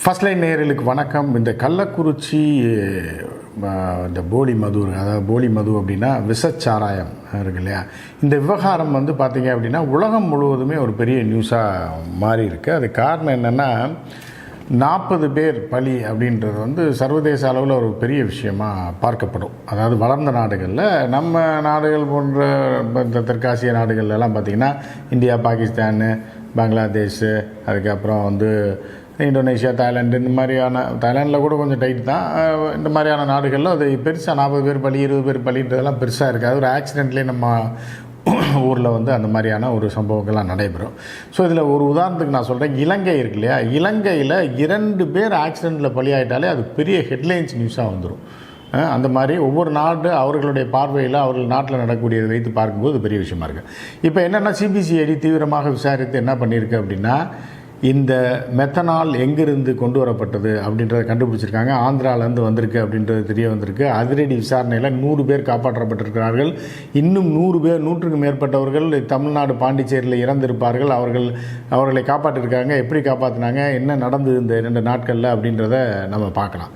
First line நேரலுக்கு வணக்கம். இந்த கள்ளக்குறிச்சி இந்த போலி மது அதாவது போலி மது அப்படின்னா விஷச்சாராயம் இருக்கு இல்லையா? இந்த விவகாரம் வந்து பார்த்தீங்க அப்படின்னா உலகம் முழுவதுமே ஒரு பெரிய நியூஸாக மாறி இருக்கு. அது காரணம் என்னென்னா நாற்பது பேர் பலி அப்படின்றது வந்து சர்வதேச அளவில் ஒரு பெரிய விஷயமா பார்க்கப்படும். அதாவது வளர்ந்த நாடுகளில் நம்ம நாடுகள் போன்ற இந்த தெற்காசிய நாடுகள்லாம் பார்த்திங்கன்னா இந்தியா பாகிஸ்தானு பங்களாதேஷ் அதுக்கப்புறம் வந்து இந்தோனேஷியா தாய்லாந்து இந்த மாதிரியான தாய்லாண்டில் கூட கொஞ்சம் டைட் தான். இந்த மாதிரியான நாடுகளில் அது பெருசாக நாற்பது பேர் பலி இருபது பேர் பலின்றதெல்லாம் பெருசாக இருக்காது ஒரு ஆக்சிடென்ட்லேயே நம்ம ஊரில் வந்து அந்த மாதிரியான ஒரு சம்பவங்கள்லாம் நடைபெறும். ஸோ இதில் ஒரு உதாரணத்துக்கு நான் சொல்கிறேன் இலங்கை இருக்கு இல்லையா? இலங்கையில் இரண்டு பேர் ஆக்சிடெண்ட்டில் பலியாயிட்டாலே அது பெரிய ஹெட்லைன்ஸ் நியூஸாக வந்துடும் அந்த மாதிரி ஒவ்வொரு நாடு அவர்களுடைய பார்வையில் அவர்கள் நாட்டில் நடக்கக்கூடியதை வைத்து பார்க்கும்போது பெரிய விஷயமா இருக்குது இப்போ என்னென்னா சிபிசிஐடி தீவிரமாக விசாரித்து என்ன பண்ணியிருக்கு அப்படின்னா இந்த மெத்தனால் எங்கிருந்து கொண்டு வரப்பட்டது அப்படின்றத கண்டுபிடிச்சிருக்காங்க. ஆந்திராவிலேருந்து வந்திருக்கு அப்படின்றது தெரிய வந்திருக்கு. அதிரடி விசாரணையில் நூறு பேர் காப்பாற்றப்பட்டிருக்கிறார்கள். இன்னும் நூறு பேர் நூற்றுக்கு மேற்பட்டவர்கள் தமிழ்நாடு பாண்டிச்சேரியில் இறந்திருப்பார்கள். அவர்கள் அவர்களை காப்பாற்றிருக்காங்க. எப்படி காப்பாற்றினாங்க என்ன நடந்தது இந்த இரண்டு நாட்களில் அப்படின்றத நம்ம பார்க்கலாம்.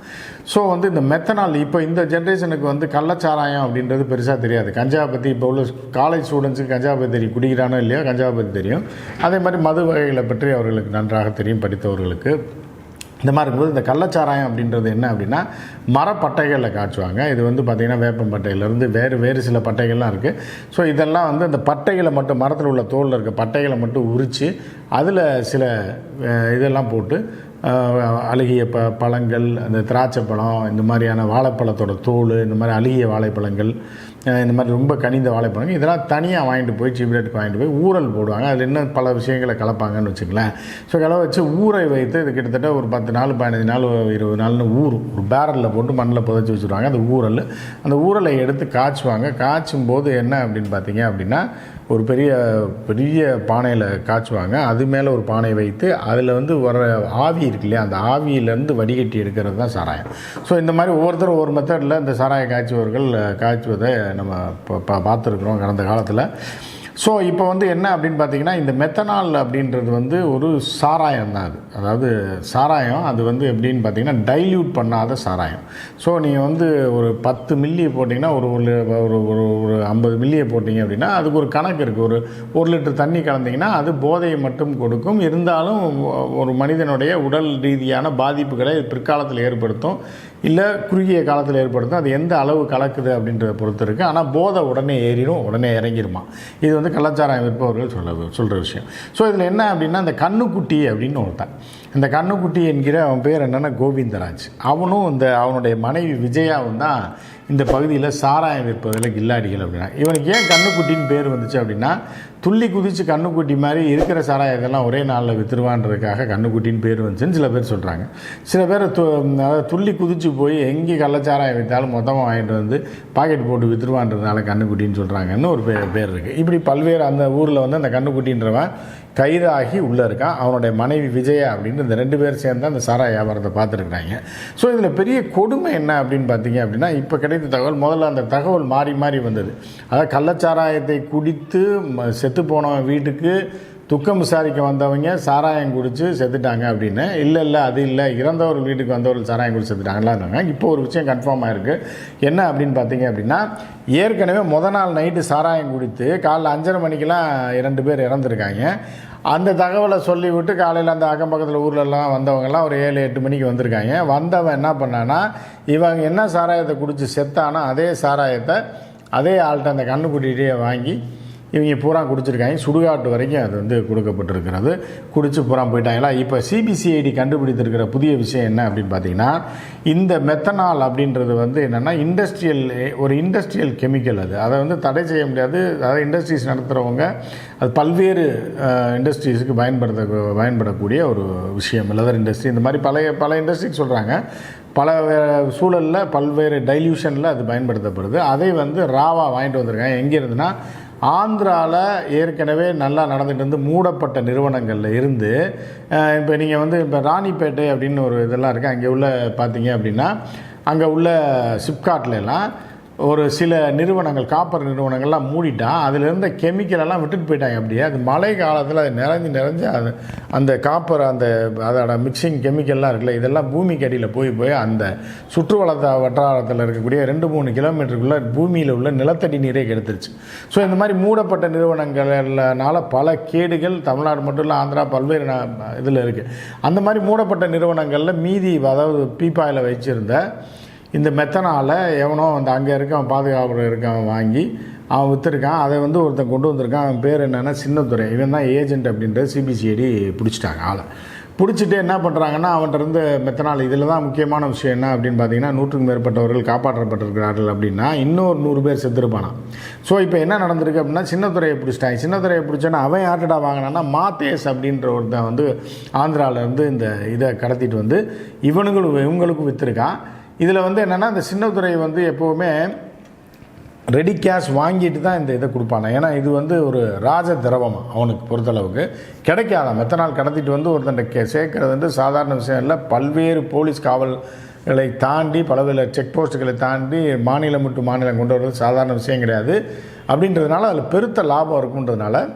ஸோ வந்து இந்த மெத்தனால் இப்போ இந்த ஜென்ரேஷனுக்கு வந்து கள்ளச்சாராயம் அப்படின்றது பெருசாக தெரியாது. கஞ்சாவை பற்றி இப்போ உள்ள காலேஜ் ஸ்டூடெண்ட்ஸுக்கு கஞ்சாவை பற்றி தெரியும். குடிக்கிறானோ இல்லையோ கஞ்சாவை பற்றி தெரியும். அதே மாதிரி மது வகைகளை பற்றி அவர்களுக்கு நன்றாக தெரியும் படித்தவர்களுக்கு. இந்த மாதிரி இருக்கும்போது இந்த கள்ளச்சாராயம் அப்படின்றது என்ன அப்படின்னா மரப்பட்டைகளில் காய்ச்சுவாங்க. இது வந்து பார்த்திங்கன்னா வேப்பம்பட்டையிலேருந்து வேறு வேறு சில பட்டைகள்லாம் இருக்குது ஸோ இதெல்லாம் வந்து அந்த பட்டைகளை மட்டும் மரத்தில் உள்ள தோலில் இருக்க பட்டைகளை மட்டும் உரித்து அதில் சில இதெல்லாம் போட்டு அழுகிய ப பழங்கள் அந்த திராட்சை பழம் இந்த மாதிரியான வாழைப்பழத்தோட தோல் இந்த மாதிரி அழுகிய வாழைப்பழங்கள் இந்த மாதிரி ரொம்ப கனிந்த வாழைப்பழங்கள் இதெல்லாம் தனியாக வாங்கிட்டு போய் சீப்ரேட்டுக்கு வாங்கிட்டு போய் ஊறல் போடுவாங்க. அதில் இன்னும் பல விஷயங்களை கலப்பாங்கன்னு வச்சுங்களேன் ஸோ கலவை வச்சு ஊரை வைத்து இது கிட்டத்தட்ட ஒரு பத்து நாள் பதினஞ்சு நாள் இருபது நாள்னு ஊறும். ஒரு பேரலில் போட்டு மண்ணில் புதைச்சி வச்சுருவாங்க. அந்த ஊரல் அந்த ஊரலை எடுத்து காய்ச்சுவாங்க. காய்ச்சும் போது என்ன அப்படின்னு பார்த்தீங்க அப்படின்னா ஒரு பெரிய பெரிய பானையில் காய்ச்சுவாங்க. அது மேலே ஒரு பானை வைத்து அதில் வந்து வர ஆவி இருக்கு இல்லையா அந்த ஆவியிலேருந்து வடிகட்டி எடுக்கிறது தான் சாராயம். ஸோ இந்த மாதிரி ஒவ்வொருத்தரும் ஒவ்வொரு மெத்தடில் இந்த சாராய காய்ச்சுவர்கள் காய்ச்சுவதை நம்ம இப்போ பா பார்த்துருக்குறோம் கடந்த காலத்தில். ஸோ இப்போ வந்து என்ன அப்படின்னு பார்த்தீங்கன்னா இந்த மெத்தனால் அப்படின்றது வந்து ஒரு சாராயம் தான் அது. அதாவது சாராயம் அது வந்து எப்படின்னு பார்த்தீங்கன்னா டைல்யூட் பண்ணாத சாராயம். ஸோ நீங்கள் வந்து ஒரு பத்து மில்லியை போட்டிங்கன்னா ஒரு ஒரு ஒரு ஒரு ஒரு ஐம்பது மில்லியை போட்டிங்க அப்படின்னா அதுக்கு ஒரு கணக்கு இருக்குது ஒரு ஒரு லிட்டர் தண்ணி கலந்தீங்கன்னா அது போதையை மட்டும் கொடுக்கும். இருந்தாலும் ஒரு மனிதனுடைய உடல் ரீதியான பாதிப்புகளை பிற்காலத்தில் ஏற்படுத்தும். இல்லை குறுகிய காலத்தில் ஏற்படுத்தும் அது எந்த அளவு கலக்குது அப்படின்றத பொறுத்து இருக்குது ஆனால் போதை உடனே ஏறிடும் உடனே இறங்கிடுமா இது வந்து கள்ளச்சாராயம் விற்பவர்கள் சொல்ல சொல்கிற விஷயம். ஸோ இதில் என்ன அப்படின்னா இந்த கண்ணுக்குட்டி அப்படின்னு ஒருத்தன். இந்த கண்ணுக்குட்டி என்கிற அவன் பேர் என்னென்னா கோவிந்தராஜ். அவனும் இந்த அவனுடைய மனைவி விஜயாவும் தான் இந்த பகுதியில் சாராயம் விற்பதில் கில்லாடிகள் அப்படின்னா. இவனுக்கு ஏன் கண்ணுக்குட்டின்னு பேர் வந்துச்சு அப்படின்னா துள்ளி குதிச்சு கண்ணுக்குட்டி மாதிரி இருக்கிற சாராயத்தெல்லாம் ஒரே நாளில் விற்றுருவான்றதுக்காக கண்ணுக்குட்டின்னு பேர் வந்துச்சுன்னு சில பேர் சொல்கிறாங்க சில பேர் து அதாவது துள்ளி குதிச்சு போய் எங்கே கள்ளச்சாராயம் விற்றாலும் மொத்தமாக வாங்கிட்டு வந்து பாக்கெட் போட்டு விற்றுருவான்றதுனால கண்ணுக்குட்டின்னு சொல்கிறாங்கன்னு ஒரு பேர் பேர் இருக்குது இப்படி பல்வேறு அந்த ஊரில் வந்து அந்த கண்ணுக்குட்டின்றவன் கைதாகி உள்ளே இருக்கான். அவனுடைய மனைவி விஜயா அப்படின்னு இந்த ரெண்டு பேர் சேர்ந்து அந்த சாராய வியாபாரத்தை பார்த்துருக்குறாங்க. ஸோ இதில் பெரிய கொடுமை என்ன அப்படின்னு பார்த்தீங்க அப்படின்னா இப்போ கிடைத்த தகவல் முதல்ல அந்த தகவல் மாறி மாறி வந்தது. அதாவது கள்ளச்சாராயத்தை குடித்து செத்து போனவன் வீட்டுக்கு துக்கம் விசாரிக்க வந்தவங்க சாராயம் குடித்து செத்துட்டாங்க அப்படின்னு. இல்லை இல்லை அது இல்லை. இறந்தவர் வீட்டுக்கு வந்தவர்கள் சாராயம் குடிச்சு செத்துட்டாங்களா இருந்தாங்க இப்போ ஒரு விஷயம் கன்ஃபார்ம் ஆயிருக்கு. என்ன அப்படின்னு பார்த்தீங்க அப்படின்னா ஏற்கனவே முத நாள் நைட்டு சாராயம் குடித்து காலைல அஞ்சரை மணிக்கெலாம் இரண்டு பேர் இறந்துருக்காங்க. அந்த தகவலை சொல்லிவிட்டு காலையில் அந்த அக்கம் பக்கத்தில் ஊர்லலாம் வந்தவங்கலாம் ஒரு ஏழு எட்டு மணிக்கு வந்திருக்காங்க. வந்தவன் என்ன பண்ணான்னா இவங்க என்ன சாராயத்தை குடித்து செத்தானோ அதே சாராயத்தை அதே ஆள்கிட்ட அந்த கண்ணுக்குட்டிகிட்டே வாங்கி இவங்க பூரா குடிச்சிருக்காங்க. சுடுகாட்டு வரைக்கும் அது வந்து கொடுக்கப்பட்டிருக்கிறது. குடித்து பூரா போயிட்டாங்களா? இப்போ சிபிசிஐடி கண்டுபிடித்திருக்கிற புதிய விஷயம் என்ன அப்படின்னு பார்த்தீங்கன்னா இந்த மெத்தனால் அப்படின்றது வந்து என்னென்னா இண்டஸ்ட்ரியல் ஒரு இண்டஸ்ட்ரியல் கெமிக்கல் அது. அதை வந்து தடை செய்ய முடியாது. அதாவது இண்டஸ்ட்ரீஸ் நடத்துகிறவங்க அது பல்வேறு இண்டஸ்ட்ரீஸுக்கு பயன்படுத்த பயன்படக்கூடிய ஒரு விஷயம். லெதர் இண்டஸ்ட்ரி இந்த மாதிரி பழைய பல இண்டஸ்ட்ரிக்கு சொல்கிறாங்க பல வே- பல்வேறு டைல்யூஷனில் அது பயன்படுத்தப்படுது. அதை வந்து ராவா வாங்கிட்டு வந்திருக்காங்க. எங்கே இருந்துன்னா ஆந்திராவில் ஏற்கனவே நல்லா நடந்துகிட்டு இருந்து மூடப்பட்ட நிறுவனங்களில் இருந்து இப்போ நீங்கள் வந்து இப்போ ராணிப்பேட்டை அப்படின்னு ஒரு இதெல்லாம் இருக்குது அங்கே உள்ள பார்த்தீங்க அப்படின்னா அங்கே உள்ள சிப்காட்லாம் ஒரு சில நிறுவனங்கள் காப்பர் நிறுவனங்கள்லாம் மூடிட்டான் அதில் இருந்த கெமிக்கலெல்லாம் விட்டுட்டு போயிட்டாங்க அப்படியே. அது மழை காலத்தில் அது நிறைஞ்சு நிறைஞ்சு அது அந்த காப்பர் அந்த அதோட மிக்சிங் கெமிக்கல்லாம் இருக்குல்ல இதெல்லாம் பூமிக்கு அடியில் போய் போய் அந்த சுற்றுவளத்த வட்டாரத்தில் இருக்கக்கூடிய ரெண்டு மூணு கிலோமீட்டருக்குள்ளே பூமியில் உள்ள நிலத்தடி நீரே கெடுத்துருச்சு ஸோ இந்த மாதிரி மூடப்பட்ட நிறுவனங்கள்னால பல கேடுகள் தமிழ்நாடு மட்டும் இல்லை ஆந்திரா பல்வேறு இதில் இருக்குது அந்த மாதிரி மூடப்பட்ட நிறுவனங்களில் மீதி அதாவது பீப்பாயில் வச்சுருந்த இந்த மெத்தனால் எவனோ அந்த அங்கே இருக்கான் பாதுகாப்பு இருக்கான் வாங்கி அவன் விற்றுருக்கான் அதை வந்து ஒருத்தன் கொண்டு வந்திருக்கான். அவன் பேர் என்னென்னா சின்னத்துறை இவன் தான் ஏஜென்ட் அப்படின்ற சிபிசிஐடி பிடிச்சிட்டாங்க ஆளை. பிடிச்சிட்டு என்ன பண்ணுறாங்கன்னா அவன்கிட்ட இருந்து மெத்தனால் இதில் தான் முக்கியமான விஷயம் என்ன அப்படின்னு பார்த்தீங்கன்னா நூற்றுக்கும் மேற்பட்டவர்கள் காப்பாற்றப்பட்டிருக்கிறார்கள் அப்படின்னா இன்னொரு நூறு பேர் செத்துருப்பானான் ஸோ இப்போ என்ன நடந்திருக்கு அப்படின்னா சின்னத்துறையை பிடிச்சிட்டாங்க சின்னத்துறையை பிடிச்சோன்னா அவன் யார்கிட்ட வாங்கினான்னா மாத்தேஸ் அப்படின்ற ஒருத்தன் வந்து ஆந்திராவிலேருந்து இந்த இதை கடத்திட்டு வந்து இவனுங்களும் இவங்களுக்கும் விற்றுருக்கான் இதில் வந்து என்னென்னா இந்த சின்னத்துறை வந்து எப்போவுமே ரெடி கேஷ் வாங்கிட்டு தான் இந்த இதை கொடுப்பானே ஏன்னா இது வந்து ஒரு ராஜ திரவம் அவனுக்கு பொறுத்தளவுக்கு. கிடைக்காதான் மெத்தனால் கடத்திட்டு வந்து ஒருத்தன் கே சேர்க்கறது வந்து சாதாரண விஷயம் இல்லை. பல்வேறு போலீஸ் காவல்களை தாண்டி பலவேறு செக் போஸ்ட்டுகளை தாண்டி மாநிலம் விட்டு மாநிலம் கொண்டு வர்றது சாதாரண விஷயம் கிடையாது. அப்படின்றதுனால அதில் பெருத்த லாபம் இருக்குன்றதுனால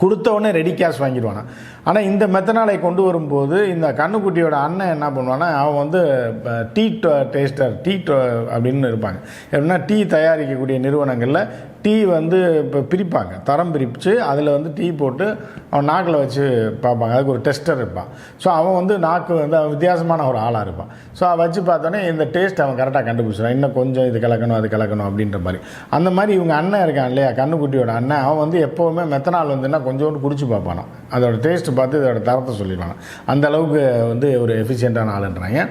கொடுத்தவொடனே ரெடி கேஷ் வாங்கிடுவானா. ஆனால் இந்த மெத்தனாலை கொண்டு வரும்போது இந்த கண்ணுக்குட்டியோட அண்ணன் என்ன பண்ணுவான்னா அவன் வந்து டீ டோ- டேஸ்டர் டீ டோ- அப்படின்னு இருப்பாங்க. எப்படின்னா டீ தயாரிக்கக்கூடிய நிறுவனங்களில் டீ வந்து இப்போ பிரிப்பாங்க. தரம் பிரித்து அதில் வந்து டீ போட்டு அவன் நாக்கில் வச்சு பார்ப்பாங்க. அதுக்கு ஒரு டெஸ்டர் இருப்பான். ஸோ அவன் வந்து நாக்கு வந்து அவன் வித்தியாசமான ஒரு ஆளாக இருப்பான். ஸோ அவன் வச்சு பார்த்தோன்னே இந்த டேஸ்ட் அவன் கரெக்டாக கண்டுபிடிச்சிடான் இன்னும் கொஞ்சம் இது கலக்கணும் அது கலக்கணும் அப்படின்ற மாதிரி. அந்த மாதிரி இவங்க அண்ணன் இருக்கான் இல்லையா கண்ணுக்குட்டியோட அண்ணன் அவன் வந்து எப்போவுமே மெத்தனால் வந்துன்னா கொஞ்சோண்டு குடிச்சு பார்ப்பானான் அதோட டேஸ்ட் பார்த்து இதோட தரத்தை சொல்லிடுவான் அந்த அளவுக்கு வந்து ஒரு எஃபிஷியண்ட்டான ஆளுன்றாங்க.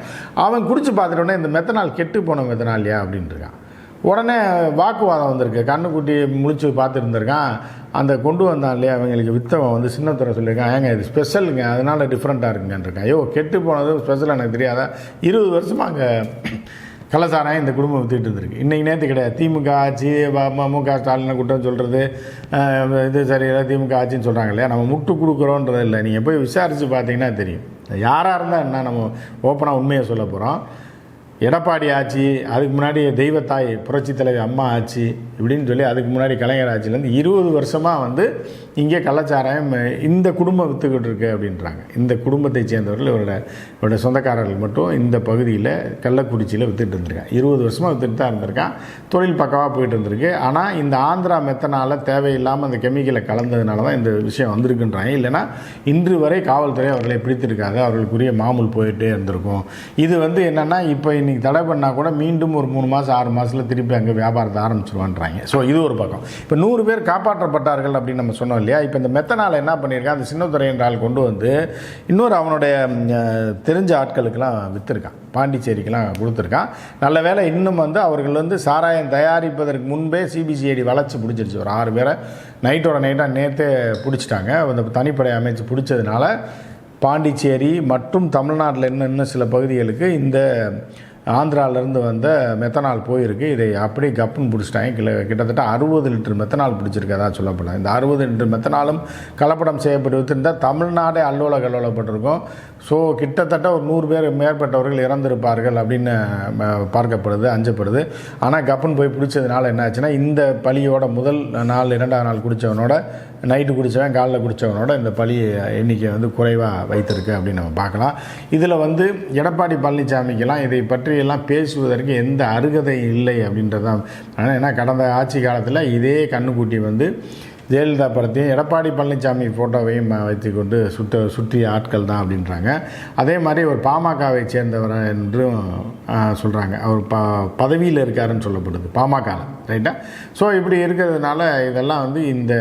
அவன் குடிச்சு பார்த்துட்டோன்னே இந்த மெத்தனால் கெட்டு போன மெத்தனாலியா அப்படின்ட்டு இருக்கான் உடனே வாக்குவாதம் வந்திருக்கு. கண்ணுக்குட்டி முழிச்சு பார்த்துருந்துருக்கான். அந்த கொண்டு வந்தான் இல்லையா? அவங்களுக்கு வித்தவன் வந்து சின்னத்துறை சொல்லியிருக்கான். ஏங்க இது ஸ்பெஷலுங்க அதனால் டிஃப்ரெண்ட்டாக இருக்குங்கன்றிருக்கான் ஐயோ கெட்டு போனது ஸ்பெஷல் எனக்கு தெரியாதா? இருபது வருஷமாக அங்கே கலசாராயம் இந்த குடும்பம் வித்துட்டு இருந்திருக்கு. இன்றைக்கி நேற்று கிடையாது. திமுக ஆட்சி வ- மு க ஸ்டாலினை குற்றம் சொல்கிறது இது சரியில்லை திமுக ஆட்சின்னு சொல்கிறாங்க இல்லையா? நம்ம முட்டு கொடுக்குறோன்றது இல்லை. நீங்கள் போய் விசாரித்து பார்த்தீங்கன்னா தெரியும். யாராக இருந்தால் என்ன நம்ம ஓப்பனாக உண்மையை சொல்ல போகிறோம் எடப்பாடி ஆட்சி அதுக்கு முன்னாடி தெய்வத்தாய் புரட்சி தலைவி அம்மா ஆட்சி இப்படின்னு சொல்லி அதுக்கு முன்னாடி கலைஞர் ஆட்சியிலேருந்து இருபது வருஷமாக வந்து இங்கே கள்ளச்சாராயம் இந்த குடும்பம் விற்றுக்கிட்டு இருக்கு அப்படின்றாங்க. இந்த குடும்பத்தை சேர்ந்தவர்கள் இவரோட இவரோட சொந்தக்காரர்கள் மட்டும் இந்த பகுதியில் கள்ளக்குறிச்சியில் விற்றுட்டு இருந்திருக்காங்க. இருபது வருஷமாக விற்றுட்டு தான் இருந்திருக்கான். தொழில் பக்கமாக போயிட்டு இருந்திருக்கு. ஆனால் இந்த ஆந்திரா மெத்தனால் தேவையில்லாமல் அந்த கெமிக்கலை கலந்ததுனால தான் இந்த விஷயம் வந்திருக்குன்றாங்க. இல்லைன்னா இன்று வரை காவல்துறை அவர்களை பிடித்திருக்காது. அவர்களுக்குரிய மாமூல் போயிட்டே இருந்திருக்கும். இது வந்து என்னென்னா இப்போ இன்றைக்கி தடை பண்ணால் கூட மீண்டும் ஒரு மூணு மாதம் ஆறு மாதத்தில் திருப்பி அங்கே வியாபாரத்தை ஆரம்பிச்சிருவான்றாங்க. ஸோ இது ஒரு பக்கம். இப்போ நூறு பேர் காப்பாற்றப்பட்டார்கள் அப்படின்னு நம்ம சொன்னோம் இல்லையா? இப்போ இந்த மெத்தனால் என்ன பண்ணியிருக்கான்? அந்த சின்னத்துறை என்ற ஆள் கொண்டு வந்து இன்னொரு அவனுடைய தெரிஞ்ச ஆட்களுக்கெல்லாம் விற்றுருக்கான் பாண்டிச்சேரிக்கெலாம் கொடுத்துருக்கான். நல்ல வேளை இன்னும் வந்து அவர்கள் வந்து சாராயம் தயாரிப்பதற்கு முன்பே சிபிசிஐடி வளர்ச்சி பிடிச்சிருச்சு ஒரு ஆறு பேரை நைட்டோட நைட்டாக நேற்றே பிடிச்சிட்டாங்க. அந்த தனிப்படை அமைச்சு பிடிச்சதுனால பாண்டிச்சேரி மற்றும் தமிழ்நாட்டில் இன்னும் இன்னும் சில பகுதிகளுக்கு இந்த ஆந்திராவிலேருந்து வந்த மெத்தனால் போயிருக்கு. இதை அப்படியே கப்புன்னு பிடிச்சிட்டாங்க. கில கிட்டத்தட்ட அறுபது லிட்டர் மெத்தனால் பிடிச்சிருக்கதா சொல்லப்படலாம் இந்த அறுபது லிட்டர் மெத்தனாலும் கலப்படம் செய்யப்பட்டு வித்திருந்தால் தமிழ்நாடே அல்லோல கல்லோலப்பட்டிருக்கோம் ஸோ கிட்டத்தட்ட ஒரு நூறு பேர் மேற்பட்டவர்கள் இறந்திருப்பார்கள் அப்படின்னு பார்க்கப்படுது அஞ்சப்படுது. ஆனால் கப்புன்னு போய் பிடிச்சதுனால என்ன ஆச்சுன்னா இந்த பலியோட முதல் நாள் இரண்டாவது நாள் குடித்தவனோட நைட்டு குடித்தவன் காலைல குடித்தவனோட இந்த பலி எண்ணிக்கை வந்து குறைவாக வைத்திருக்கு அப்படின்னு நம்ம பார்க்கலாம். இதில் வந்து எடப்பாடி பழனிசாமிக்கெல்லாம் இதை பற்றியெல்லாம் பேசுவதற்கு எந்த அருகதை இல்லை அப்படின்றதான் ஆனால் ஏன்னா கடந்த ஆட்சி காலத்தில் இதே கண்ணுக்குட்டி வந்து ஜெயலலிதா படத்தையும் எடப்பாடி பழனிசாமி ஃபோட்டோவையும் வைத்துக்கொண்டு சுட்ட சுற்றிய ஆட்கள் தான் அப்படின்றாங்க. அதே மாதிரி ஒரு பாமகவை சேர்ந்தவர் என்றும் சொல்கிறாங்க அவர் ப பதவியில் இருக்காருன்னு சொல்லப்படுது பாமகவில் ரைட்டா ஸோ இப்படி இருக்கிறதுனால இதெல்லாம் வந்து இந்த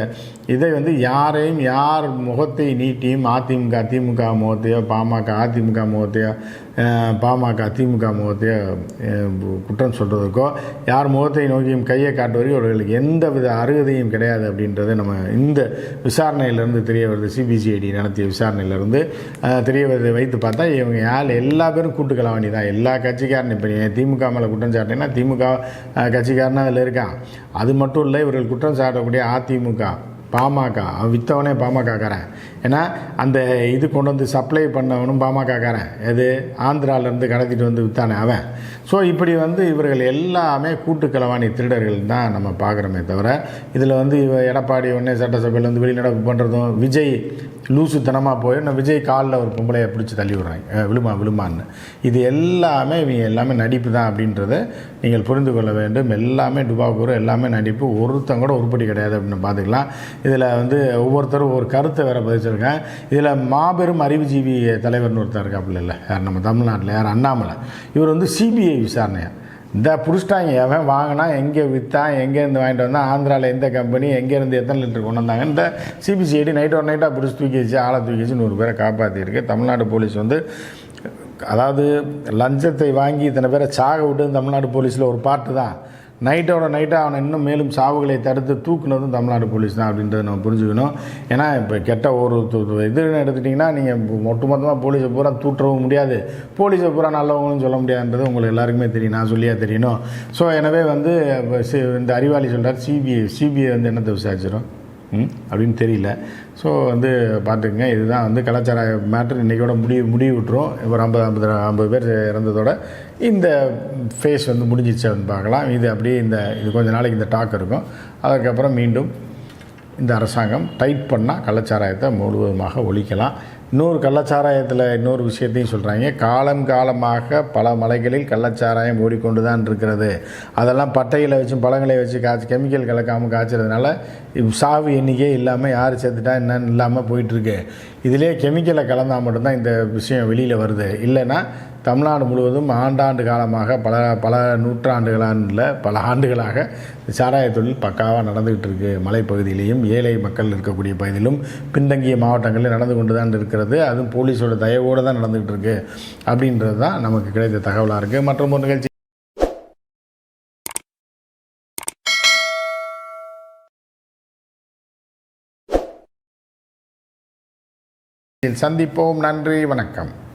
இதை வந்து யாரையும் யார் முகத்தை நீட்டியும் அதிமுக திமுக முகத்தையோ பாமக அதிமுக முகத்தையோ பாமக திமுக முகத்தையோ குற்றம் சொல்கிறதுக்கோ யார் முகத்தை நோக்கியும் கையை காட்டுவரைக்கும் அவர்களுக்கு எந்த வித அருகதையும் கிடையாது அப்படின்றது நம்ம இந்த விசாரணையிலேருந்து தெரிய வருது. சிபிசிஐடி நடத்திய விசாரணையிலேருந்து. தெரிய வருது. வைத்து பார்த்தா இவங்க யார்? எல்லா பேரும் கூட்டுக்கலாம் வேண்டியதான் எல்லா கட்சிக்காரனும் இப்போ திமுக மேலே குற்றம் சாட்டினா திமுக கட்சிக்காரனா அதில் அதில் இருக்கான். அது மட்டும் இல்லை இவர்கள் குற்றம் சாட்டக்கூடிய அதிமுக பாமக அவன் பாமக பாமகக்காரன். ஏன்னா அந்த இது கொண்டு வந்து சப்ளை பண்ணவனும் பாமகக்காரன். எது? ஆந்திராவிலேருந்து கடத்திட்டு வந்து விற்றானே அவன். ஸோ இப்படி வந்து இவர்கள் எல்லாமே கூட்டுக்கலவாணி திருடர்கள் தான் நம்ம பார்க்குறோமே தவிர இதில் வந்து இவ எடப்பாடி உடனே சட்டசபையில் வந்து வெளிநடப்பு பண்ணுறதும் விஜய் லூசுத்தனமாக போய் நான் விஜய் காலில் ஒரு பொம்பளையை பிடிச்சி தள்ளி விடுறாங்க. விழுமா விழுமான்னு. இது எல்லாமே இவங்க எல்லாமே நடிப்பு தான் அப்படின்றத நீங்கள் புரிந்து கொள்ள வேண்டும். எல்லாமே டுபாக்கூர் எல்லாமே நடிப்பு. ஒருத்தன் கூட உருப்படி கிடையாது அப்படின்னு பார்த்துக்கலாம். இதில் வந்து ஒவ்வொருத்தரும் ஒரு கருத்தை வேற பதிச்சிருக்கேன் இதில் மாபெரும் அறிவுஜீவி தலைவர்னு ஒருத்தர் இருக்காப்புல இல்லை. யார் நம்ம தமிழ்நாட்டில் யார்? அண்ணாமலை. இவர் வந்து சிபிஐ விசாரணையா? இந்த புடிச்சிட்டாங்க. எவன் வாங்கினா எங்கே விற்றான் எங்கேருந்து வாங்கிட்டு வந்தான் ஆந்திராவில் எந்த கம்பெனி எங்கேருந்து எத்தனை லிட்டர் கொண்டு வந்தாங்க இந்த சிபிசிஐடி நைட் ஒரு நைட்டாக பிடிச்சி தூக்கி வச்சு ஆளை தூக்கி வச்சு நூறு பேரை காப்பாற்றிருக்கு தமிழ்நாடு போலீஸ் வந்து அதாவது லஞ்சத்தை வாங்கி இத்தனை பேரை சாக விட்டு தமிழ்நாடு போலீஸில் ஒரு பாட்டு தான். நைட்டோட நைட்டாக அவனை இன்னும் மேலும் சாவுகளை தடுத்து தூக்குனதும் தமிழ்நாடு போலீஸ் தான் அப்படின்றத நம்ம புரிஞ்சுக்கணும். ஏன்னா இப்போ கெட்ட ஒரு இதுன்னு எடுத்துட்டிங்கன்னா நீங்கள் ஒட்டுமொத்தமாக போலீஸை பூரா தூற்றவும் முடியாது. போலீஸை பூரா நல்லவங்களும் சொல்ல முடியாதுன்றது உங்களுக்கு எல்லாருக்குமே தெரியும். நான் சொல்லியே தெரியணும். ஸோ எனவே வந்து சி- இந்த அறிவாளி சொல்கிறார் சிபிஐ சிபிஐ வந்து என்னத்தை விசாரிச்சிடும் அப்படின்னு தெரியல. ஸோ வந்து பார்த்துக்குங்க. இதுதான் வந்து கலாச்சார மேட்ரு இன்றைக்கோட முடிவு முடிவு விட்டுரும். ஒரு ஐம்பது ஐம்பது ஐம்பது பேர் இறந்ததோட இந்த ஃபேஸ் வந்து முடிஞ்சிச்சு அப்படின்னு பார்க்கலாம். இது அப்படியே இந்த இது கொஞ்ச நாளைக்கு இந்த டாக் இருக்கும். அதுக்கப்புறம் மீண்டும் இந்த அரசாங்கம் டைட் பண்ணால் கலாச்சாரத்தை முழுவதுமாக ஒழிக்கலாம். இன்னொரு கள்ளச்சாராயத்தில் இன்னொரு விஷயத்தையும் சொல்கிறாங்க காலம் காலமாக பல மலைகளில் கள்ளச்சாராயம் ஓடிக்கொண்டு தான் இருக்கிறது. அதெல்லாம் பட்டையில் வச்சு பழங்களை வச்சு காய்ச்சி கெமிக்கல் கலக்காமல் காய்ச்சறதுனால சாவு எண்ணிக்கை இல்லாமல் யார் சேர்த்துட்டா என்னன்னு இல்லாமல் போயிட்டுருக்கு இதிலே கெமிக்கலை கலந்தால் மட்டும்தான் இந்த விஷயம் வெளியில் வருது. இல்லைன்னா தமிழ்நாடு முழுவதும் ஆண்டாண்டு காலமாக பல பல நூற்றாண்டுகளான பல ஆண்டுகளாக சாராய தொழில் பக்காவாக நடந்துகிட்டு இருக்கு. மலைப்பகுதியிலையும் ஏழை மக்கள் இருக்கக்கூடிய பகுதியிலும் பின்தங்கிய மாவட்டங்களில் நடந்து கொண்டு தான் இருக்கிறது. அதுவும் போலீஸோட தயவோடு தான் நடந்துகிட்டு இருக்கு. அப்படின்றது தான் நமக்கு கிடைத்த தகவலாக இருக்குது மற்றும் ஒரு நிகழ்ச்சி சந்திப்போம். நன்றி. வணக்கம்.